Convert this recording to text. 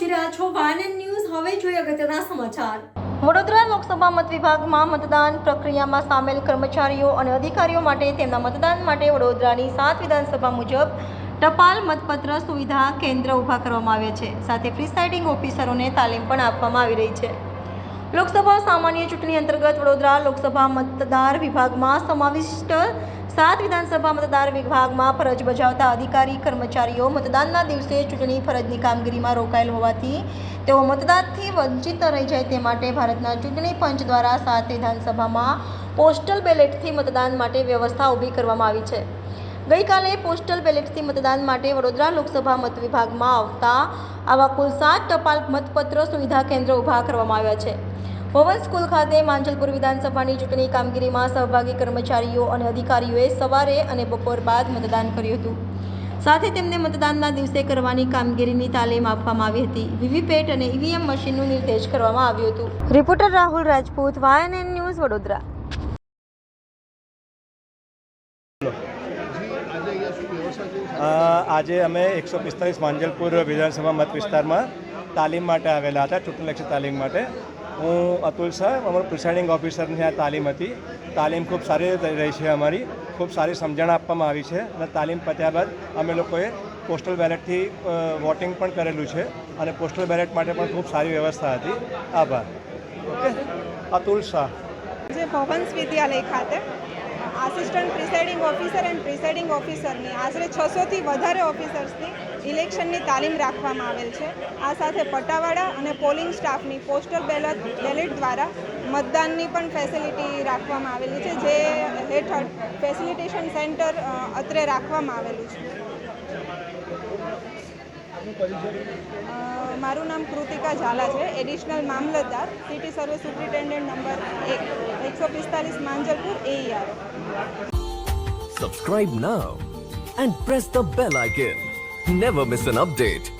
જોઈ રહ્યા છો વાયન ન્યૂઝ. હવે જોઈએ અગત્યના સમાચાર. વડોદરા લોકસભા મત વિભાગમાં મતદાન પ્રક્રિયામાં સામેલ કર્મચારીઓ અને અધિકારીઓ માટે તેમના મતદાન માટે વડોદરાની સાત વિધાનસભા મુજબ ટપાલ મતપત્ર સુવિધા કેન્દ્ર ઊભા કરવામાં આવ્યા છે. સાથે પ્રિસાઇડિંગ ઓફિસરોને તાલીમ પણ આપવામાં આવી રહી છે. લોકસભા સામાન્ય ચૂંટણી અંતર્ગત વડોદરા લોકસભા મતદાર વિભાગમાં સમાવિષ્ટ સાત વિધાનસભા મતદાર વિભાગમાં ફરજ બજાવતા અધિકારી, કર્મચારીઓ મતદાનના દિવસે ચૂંટણી ફરજની કામગીરીમાં રોકાયેલ હોવાથી તેઓ મતદાનથી વંચિત રહી જાય તે માટે ભારતના ચૂંટણી પંચ દ્વારા સાત વિધાનસભામાં પોસ્ટલ બેલેટથી મતદાન માટે વ્યવસ્થા ઊભી કરવામાં આવી છે. ગઈકાલે પોસ્ટલ બેલેટથી મતદાન માટે વડોદરા લોકસભા મત વિભાગમાં આવતા આવા કુલ સાત ટપાલ મતપત્ર સુવિધા કેન્દ્ર ઊભા કરવામાં આવ્યા છે. ભવન સ્કૂલ ખાતે માંજલપુર વિધાનસભાની ચૂંટણી કામગીરીમાં સહભાગી કર્મચારીઓ અને અધિકારીઓએ સવારે અને બપોર બાદ મતદાન કર્યું હતું. સાથે તેમને મતદાનના દિવસે કરવાની કામગીરીની તાલીમ આપવામાં આવી હતી. વીવીપેટ અને ઈવીએમ મશીનનું નિર્દેશ કરવામાં આવ્યું હતું. Reporter Rahul Rajput YNN news Vadodara. આજે અમે એકસો પિસ્તાલીસ માંજલપુર વિધાનસભા મત વિસ્તારમાં તાલીમ માટે આવેલા હતા ચૂંટણીલક્ષી તાલીમ માટે. હું અતુલ શાહ અમારું પ્રિસાઇડિંગ ઓફિસરની આ તાલીમ હતી. તાલીમ ખૂબ સારી રહી છે અમારી. ખૂબ સારી સમજણ આપવામાં આવી છે અને તાલીમ પત્યા બાદ અમે લોકોએ પોસ્ટલ બેલેટથી વોટિંગ પણ કરેલું છે અને પોસ્ટલ બેલેટ માટે પણ ખૂબ સારી વ્યવસ્થા હતી. આભાર. ઓકે અતુલ શાહ. જે વિદ્યાલય ખાતે assistant presiding officer and presiding ઓફિસરની આશરે છસોથી વધારે ઓફિસર્સની ઇલેક્શનની તાલીમ રાખવામાં આવેલ છે. આ સાથે પટાવાળા અને પોલિંગ સ્ટાફની પોસ્ટલ બેલેટ બેલેટ દ્વારા મતદાનની પણ ફેસિલિટી રાખવામાં આવેલી છે, જે હેઠળ ફેસિલિટેશન સેન્ટર અત્રે રાખવામાં આવેલું છે. મારું નામ કૃતિકા ઝાલા છે એડિશનલ મામલતદાર સિટી સર્વિસ સુપ્રિન્ટેન્ડન્ટ નંબર એક એકસો પિસ્તાલીસ માંજલપુર એઈઆર Subscribe now and press the bell icon never miss an update.